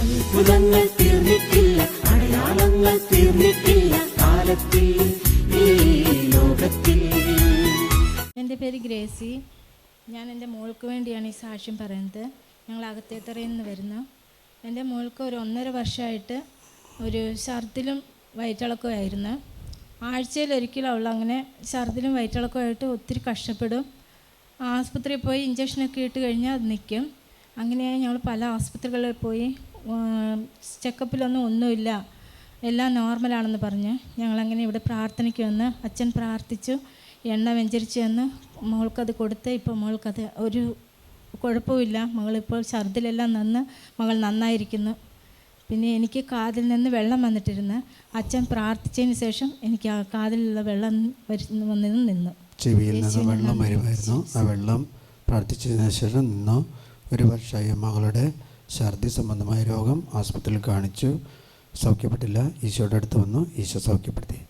അത്ഭുതങ്ങൾ തീർന്നിട്ടില്ല അടയാളങ്ങൾ തീർന്നിട്ടില്ല കാലത്തിൽ എന്റെ പേര് ഗ്രേസി. ഞാൻ എന്റെ മോൾക്ക് വേണ്ടിയാണ് ഈ സാക്ഷ്യം പറയുന്നത്. ഞങ്ങൾ അകത്തേത്തറയിൽ നിന്ന് വരുന്നു. എന്റെ മോൾക്ക് ഒരു ഒന്നര വർഷമായിട്ട് ഒരു ഛർദിലും വയറ്റിളക്കമായിരുന്നു ആഴ്ചയിൽ ഒരിക്കലും അവൾ അങ്ങനെ ഛർദിലും വയറ്റിളക്കമായിട്ട് ഒത്തിരി കഷ്ടപ്പെടും. ആസ്പത്രിയിൽ പോയി ഇഞ്ചക്ഷനൊക്കെ ഇട്ട് കഴിഞ്ഞാൽ അത് നിൽക്കും. അങ്ങനെയായി ഞങ്ങൾ പല ആസ്പത്രികളിൽ പോയി. ചെക്കപ്പിലൊന്നും ഒന്നുമില്ല. എല്ലാം നോർമലാണെന്ന് പറഞ്ഞ് ഞങ്ങളങ്ങനെ ഇവിടെ പ്രാർത്ഥനയ്ക്ക് വന്ന് അച്ഛൻ പ്രാർത്ഥിച്ചു എണ്ണ വെഞ്ചരിച്ച് വന്ന് മോൾക്കത് കൊടുത്ത് ഇപ്പോൾ മോൾക്കത് ഒരു കുഴപ്പമില്ല മകളിപ്പോൾ ഛർദിലെല്ലാം നിന്ന് മകൾ നന്നായിരിക്കുന്നു. പിന്നെ എനിക്ക് കാതിൽ നിന്ന് വെള്ളം വന്നിട്ടിരുന്ന് അച്ഛൻ പ്രാർത്ഥിച്ചതിന് ശേഷം എനിക്ക് ആ കാതിലുള്ള വെള്ളം വരുന്ന വന്നിരുന്ന് നിന്നു. ചെവിയിൽ നിന്ന് വെള്ളം. വരുമായിരുന്നു. ആ വെള്ളം പ്രാർത്ഥിച്ചതിന് ശേഷം നിന്നു. ഒരു വർഷമായി മകളുടെ ഛർദി സംബന്ധമായ രോഗം ആസ്പത്രിയിൽ കാണിച്ചു. സൗഖ്യപ്പെട്ടില്ല. ഈശോയുടെ അടുത്ത് വന്നു. ഈശോ സൗഖ്യപ്പെടുത്തി.